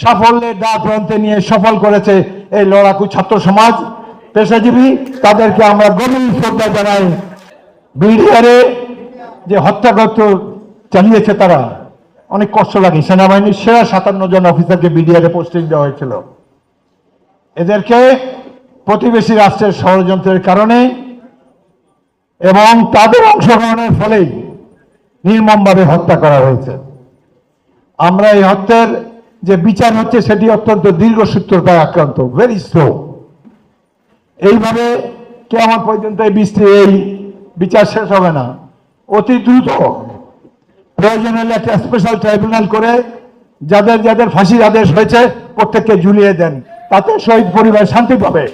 সাফল্যের দা প্রান্তে নিয়ে সফল করেছে এই লড়াকু ছাত্র সমাজ। পেশাজীবী, তাদেরকে আমরা গভীর শ্রদ্ধা জানাই। বিডিআরে যে হত্যাগত চালিয়েছে তারা, অনেক কষ্ট লাগে। সেনাবাহিনীর সেরা সাতান্ন জন অফিসারকে বিডিআরে পোস্টিং দেওয়া হয়েছিল। এদেরকে প্রতিবেশী রাষ্ট্রের ষড়যন্ত্রের কারণে এবং তাদের অংশগ্রহণের ফলেই নির্মমভাবে হত্যা করা হয়েছে। আমরা এই হত্যার যে বিচার হচ্ছে সেটি অত্যন্ত দীর্ঘসূত্রতায় আক্রান্ত ভেরি স্লো এইভাবে কেমন পর্যন্ত এই বৃষ্টি এই বিচার শেষ হবে না। অতি দ্রুত প্রয়োজন হলে একটা স্পেশাল ট্রাইব্যুনাল করে যাদের যাদের ফাঁসির আদেশ হয়েছে প্রত্যেককে ঝুলিয়ে দেন, তাতে শহীদ পরিবার শান্তি পাবে।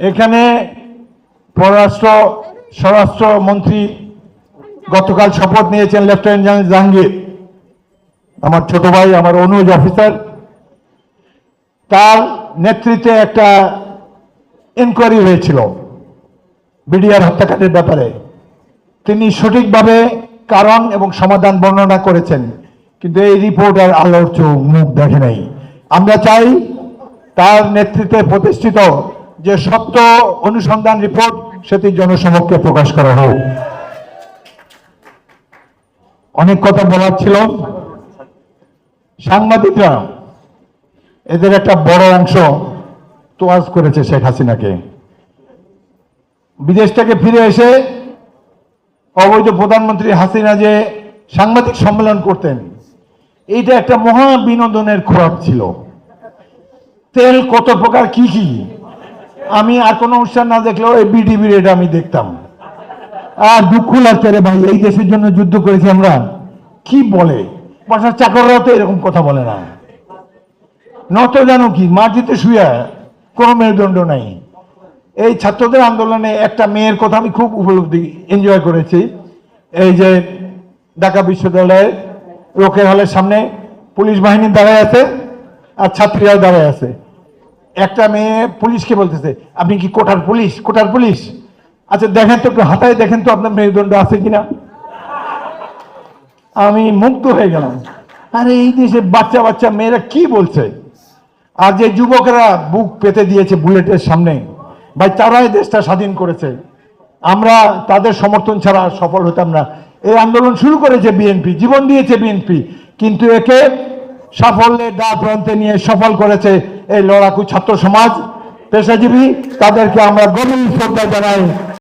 এখানে পররাষ্ট্র স্বরাষ্ট্র মন্ত্রী গতকাল শপথ নিয়েছেন লেফটেন্যান্ট জেনারেল জাহাঙ্গীর। আমার ছোট ভাই, আমার অনুজ অফিসার তার নেতৃত্বে একটা ইনকোয়ারি হয়েছিল বিডিআর হত্যাকাণ্ডের ব্যাপারে। তিনি সঠিকভাবে কারণ এবং সমাধান বর্ণনা করেছেন, কিন্তু এই রিপোর্ট আর আলোর চোখ মুখ দেখে নাই। আমরা চাই তার নেতৃত্বে প্রতিষ্ঠিত যে সত্য অনুসন্ধান রিপোর্ট সেটি জনসমক্ষে প্রকাশ করা হোক। অনেক কথা বলার ছিল। সাংবাদিকরা এদের একটা বড় অংশ তোয়াজ করেছে শেখ হাসিনাকে। বিদেশ থেকে ফিরে এসে অবৈধ প্রধানমন্ত্রী হাসিনা যে সাংবাদিক সম্মেলন করতেন, এইটা একটা মহা বিনোদনের খোরাক ছিল। তেল কত প্রকার, কি কি? আমি আর কোনো অনুষ্ঠান না দেখলেও এই বিডিবির এটা আমি দেখতাম। আর দুঃখ লাগছে রে ভাই, এই দেশের জন্য যুদ্ধ করেছি আমরা। কি বলে? বাসার চাকররাও তো এরকম কথা বলে না। নত জানো কি, মাটিতে শুয়ে কোনো মেরুদণ্ড নাই। এই ছাত্রদের আন্দোলনে একটা মেয়ের কথা আমি খুব উপলব্ধি এনজয় করেছি। এই যে ঢাকা বিশ্ববিদ্যালয়ের রোকের হলের সামনে পুলিশ বাহিনী দাঁড়ায় আছে আর ছাত্রীরাও দাঁড়ায় আছে। একটা মেয়ে পুলিশকে বলতেছে, আপনি কি কোটার পুলিশ? কোটার পুলিশ? আচ্ছা দেখেন তো হাতায় দেখেন তো আপনার মেরুদণ্ড আছে কিনা। আমি মুগ্ধ হয়ে গেলাম। আরে, এই দেশে বাচ্চা বাচ্চা মেয়েরা কি বলছে? আর যে যুবকেরা বুক পেতে দিয়েছে বুলেটের সামনে, ভাই তারাই দেশটা স্বাধীন করেছে। আমরা তাদের সমর্থন ছাড়া সফল হতাম না। এই আন্দোলন শুরু করেছে বিএনপি, জীবন দিয়েছে বিএনপি, কিন্তু একে সাফল্যের দা প্রান্তে নিয়ে সফল করেছে এই লড়াকু ছাত্র সমাজ। পেশাজীবী, তাদেরকে আমরা গভীর শ্রদ্ধা জানাই।